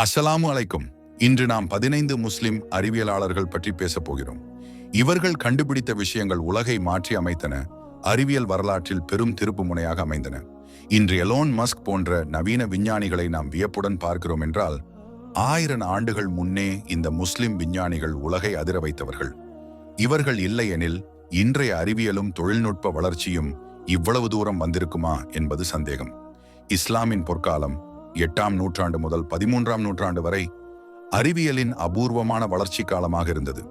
அஸ்ஸலாமு அலைக்கும். இன்று நாம் பதினைந்து முஸ்லிம் அறிவியலாளர்கள் பற்றி பேசப் போகிறோம். இவர்கள் கண்டுபிடித்த விஷயங்கள் உலகை மாற்றி அமைத்தன அறிவியல் வரலாற்றில் பெரும் திருப்பு முனையாக அமைந்தன. இன்று எலோன் மஸ்க் போன்ற நவீன விஞ்ஞானிகளை நாம் வியப்புடன் பார்க்கிறோம் என்றால் ஆயிரம் ஆண்டுகள் முன்னே இந்த முஸ்லிம் விஞ்ஞானிகள் உலகை அதிர வைத்தவர்கள். இவர்கள் இல்லையெனில் இன்றைய அறிவியலும் தொழில்நுட்ப வளர்ச்சியும் இவ்வளவு தூரம் வந்திருக்குமா என்பது சந்தேகம். இஸ்லாமின் பொற்காலம் எட்டாம் நூற்றாண்டு முதல் பதிமூன்றாம் நூற்றாண்டு வரை அறிவியலின் அபூர்வமான வளர்ச்சி காலமாக இருந்தது.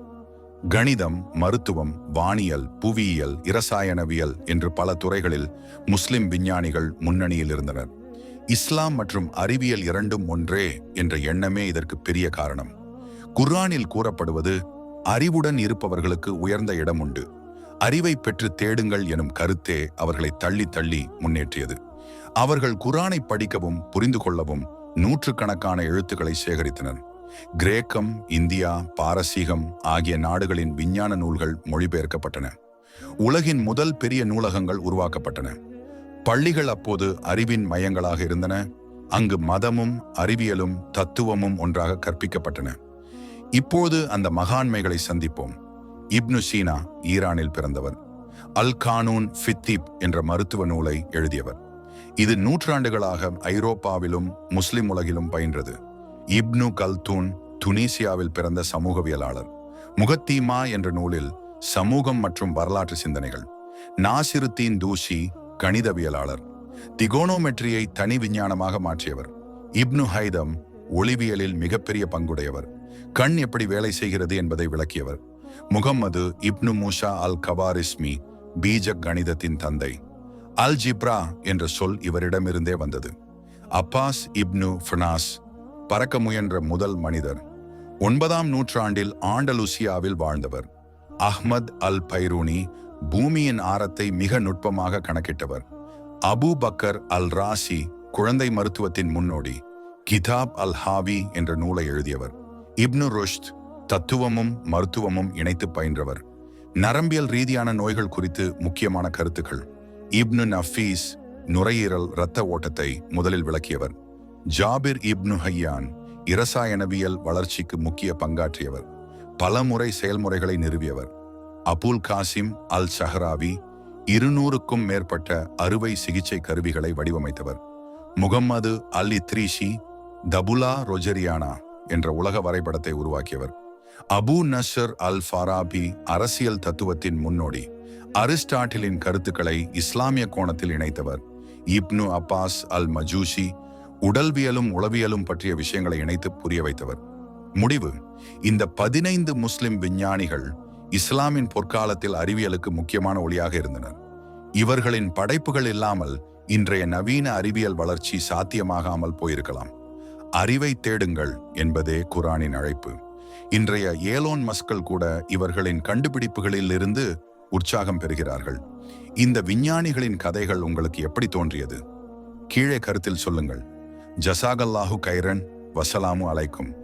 கணிதம் மருத்துவம் வானியல் புவியியல் இரசாயனவியல் என்று பல துறைகளில் முஸ்லிம் விஞ்ஞானிகள் முன்னணியில் இருந்தனர். இஸ்லாம் மற்றும் அறிவியல் இரண்டும் ஒன்றே என்ற எண்ணமே இதற்கு பெரிய காரணம். குர்ஆனில் கூறப்படுவது அறிவுடன் இருப்பவர்களுக்கு உயர்ந்த இடம் உண்டு. அறிவை பெற்று தேடுங்கள் எனும் கருத்தே அவர்களை தள்ளி தள்ளி முன்னேற்றியது. அவர்கள் குரானை படிக்கவும் புரிந்து கொள்ளவும் நூற்றுக்கணக்கான எழுத்துக்களை சேகரித்தனர். கிரேக்கம் இந்தியா பாரசீகம் ஆகிய நாடுகளின் விஞ்ஞான நூல்கள் மொழிபெயர்க்கப்பட்டன. உலகின் முதல் பெரிய நூலகங்கள் உருவாக்கப்பட்டன. பள்ளிகள் அப்போது அறிவின் மையங்களாக இருந்தன. அங்கு மதமும் அறிவியலும் தத்துவமும் ஒன்றாக கற்பிக்கப்பட்டன. இப்போது அந்த மகான்மைகளை சந்திப்போம். இப்னு சீனா ஈரானில் பிறந்தவர். அல் கானூன் ஃபித்திப் என்ற மருத்துவ நூலை எழுதியவர். இது நூற்றாண்டுகளாக ஐரோப்பாவிலும் முஸ்லிம் உலகிலும் பயின்றது. இப்னு கல்தூன் துனீசியாவில் பிறந்த சமூகவியலாளர். முகத்தீமா என்ற நூலில் சமூகம் மற்றும் வரலாற்று சிந்தனைகள். நாசிருத்தீன் தூஷி கணிதவியலாளர். திகோனோமெட்ரியை தனி விஞ்ஞானமாக மாற்றியவர். இப்னு ஹைதம் ஒளிவியலில் மிகப்பெரிய பங்குடையவர். கண் எப்படி வேலை செய்கிறது என்பதை விளக்கியவர். முகம்மது இப்னு மூஷா அல் கவாரிஸ்மி பீஜக் கணிதத்தின் தந்தை. அல் ஜிப்ரா என்ற சொல் இவரிடமிருந்தே வந்தது. அப்பாஸ் இப்னு ஃபினாஸ் பறக்க முயன்ற முதல் மனிதர். ஒன்பதாம் நூற்றாண்டில் ஆண்டலுசியாவில் வாழ்ந்தவர். அஹ்மத் அல் பைரூனி பூமியின் ஆரத்தை மிக நுட்பமாக கணக்கிட்டவர். அபு பக்கர் அல் ராசி குழந்தை மருத்துவத்தின் முன்னோடி கிதாப் அல் ஹாவி என்ற நூலை எழுதியவர். இப்னு ருஷ்த் தத்துவமும் மருத்துவமும் இணைத்து பயின்றவர். நரம்பியல் ரீதியான நோய்கள் குறித்து முக்கியமான கருத்துக்கள். இப்னு நஃபீஸ் நுரையீரல் இரத்த ஓட்டத்தை முதலில் விளக்கியவர். ஜாபிர் இப்னு ஹையான் இரசாயனவியல் வளர்ச்சிக்கு முக்கிய பங்காற்றியவர். பலமுறை செயல்முறைகளை நிறுவியவர். அபுல் காசிம் அல் சஹராவி இருநூறுக்கும் மேற்பட்ட அறுவை சிகிச்சை கருவிகளை வடிவமைத்தவர். முகம்மது அல் இத்ரீஷி தபுலா ரொஜரியானா என்ற உலக வரைபடத்தை உருவாக்கியவர். அபு நஷர் அல் ஃபாராபி அரசியல் தத்துவத்தின் முன்னோடி அரிஸ்டாட்டிலின் கருத்துக்களை இஸ்லாமிய கோணத்தில் இணைத்தவர். இப்னு அப்பாஸ் அல் மஜூஷி உடல்வியலும் உளவியலும் பற்றிய விஷயங்களை இணைத்து புரிய வைத்தவர். முடிவு இந்த பதினைந்து முஸ்லிம் விஞ்ஞானிகள் இஸ்லாமின் பொற்காலத்தில் அறிவியலுக்கு முக்கியமான ஒளியாக இருந்தனர். இவர்களின் படைப்புகள் இல்லாமல் இன்றைய நவீன அறிவியல் வளர்ச்சி சாத்தியமாகாமல் போயிருக்கலாம். அறிவை தேடுங்கள் என்பதே குரானின் அழைப்பு. இன்றைய ஏலோன் மஸ்கள் கூட இவர்களின் கண்டுபிடிப்புகளில் இருந்து உற்சாகம் பெறுகிறார்கள். இந்த விஞ்ஞானிகளின் கதைகள் உங்களுக்கு எப்படி தோன்றியது? கீழே கருத்தில் சொல்லுங்கள். ஜசாகல்லாஹு கைரன் வசலாமு அலைக்கும்.